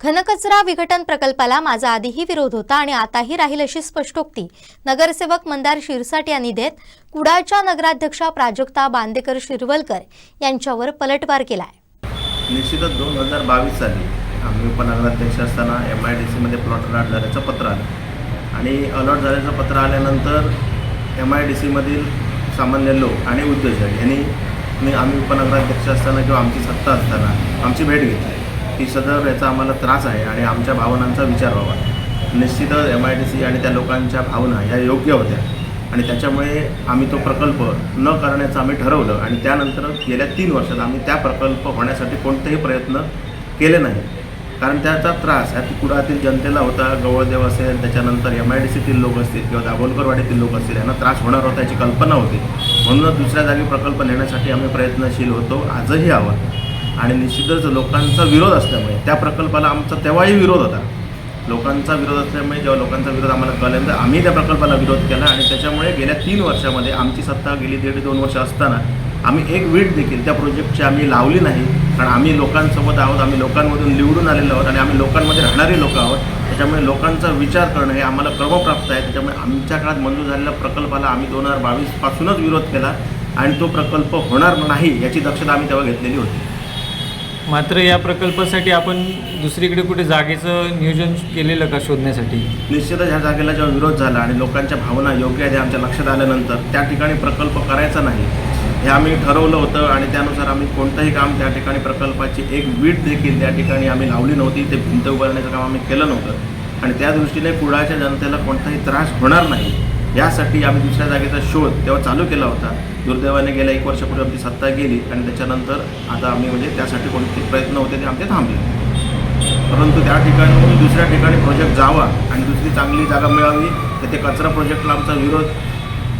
घनकचरा विघटन प्रकल्पाला माझा आधीही विरोध होता आणि आताही राहील अशी स्पष्टोक्ती नगरसेवक मंदार शिरसाट यांनी देत कुडाळच्या नगराध्यक्षा प्राजक्ता बांदेकर शिरवलकर यांच्यावर पलटवार आहे निश्चितच दोन हजार बावीस साली आम्ही उपनगराध्यक्ष असताना एम आय डी सीमध्ये प्लॉट अलॉट झाल्याचं पत्र आलं. आणि अलॉट झाल्याचं पत्र आल्यानंतर एम आय डी सीमधील सामान्य लोक आणि उद्योजक यांनी मी आम्ही उपनगराध्यक्ष असताना किंवा आमची सत्ता असताना आमची भेट घेतली. की सदर याचा आम्हाला त्रास आहे आणि आमच्या भावनांचा विचार व्हावा. निश्चितच एम आय डी सी आणि त्या लोकांच्या भावना या योग्य होत्या. आणि त्याच्यामुळे आम्ही तो प्रकल्प न करण्याचं आम्ही ठरवलं आणि त्यानंतर गेल्या तीन वर्षात आम्ही त्या प्रकल्प होण्यासाठी कोणतेही प्रयत्न केले नाही. कारण त्याचा त्रास ह्या कुडातील जनतेला होता गवळदेव असेल त्याच्यानंतर एम आय डी सीतील लोक असतील किंवा दाभोलकरवाडीतील लोक असतील यांना त्रास होणार होता याची कल्पना होती. म्हणूनच दुसऱ्या जागी प्रकल्प नेण्यासाठी आम्ही प्रयत्नशील होतो. आजही आहोत. आणि निश्चितच लोकांचा विरोध असल्यामुळे त्या प्रकल्पाला आमचा तेव्हाही विरोध होता. लोकांचा विरोध असल्यामुळे जेव्हा लोकांचा विरोध आम्हाला कळल्यानंतर आम्ही त्या प्रकल्पाला विरोध केला आणि त्याच्यामुळे गेल्या तीन वर्षामध्ये आमची सत्ता गेली दीड दोन वर्ष असताना आम्ही एक वीट देखील त्या प्रोजेक्टची आम्ही लावली नाही. कारण आम्ही लोकांसोबत आहोत आम्ही लोकांमधून निवडून आलेलो आहोत आणि आम्ही लोकांमध्ये राहणारी लोक आहोत. त्याच्यामुळे लोकांचा विचार करणं हे आम्हाला क्रमप्राप्त आहे. त्याच्यामुळे आमच्या काळात मंजूर झालेल्या प्रकल्पाला आम्ही दोन हजार बावीसपासूनच विरोध केला आणि तो प्रकल्प होणार नाही याची दक्षता आम्ही तेव्हा घेतलेली होती. मात्र या प्रकल्पासाठी आपण दुसरीकडे कुठे जागेचं नियोजन केलेलं का शोधण्यासाठी? निश्चितच ह्या जागेला जेव्हा विरोध झाला आणि लोकांच्या भावना योग्य आहेत आमच्या लक्षात आल्यानंतर त्या ठिकाणी प्रकल्प करायचा नाही. हे आम्ही ठरवलं होतं आणि त्यानुसार आम्ही कोणतंही काम त्या ठिकाणी प्रकल्पाची एक वीट देखील त्या ठिकाणी आम्ही लावली नव्हती. ते भिंत उभारण्याचं काम आम्ही केलं नव्हतं. आणि त्या दृष्टीने कुडाळच्या जनतेला कोणताही त्रास होणार नाही. यासाठी आम्ही दुसऱ्या जागेचा शोध तेव्हा चालू केला होता. दुर्दैवाने गेल्या एक वर्षापूर्वी आमची सत्ता गेली आणि त्याच्यानंतर आता आम्ही म्हणजे त्यासाठी कोणते प्रयत्न होते ते आमचे थांबले. परंतु त्या ठिकाणी दुसऱ्या ठिकाणी प्रोजेक्ट जावा आणि दुसरी चांगली जागा मिळावी तर ते कचरा प्रोजेक्टला आमचा विरोध.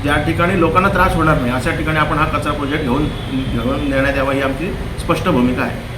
ज्या ठिकाणी लोकांना त्रास होणार नाही अशा ठिकाणी आपण हा कचरा प्रोजेक्ट घेऊन घेऊन देण्यात यावा ही आमची स्पष्ट भूमिका आहे.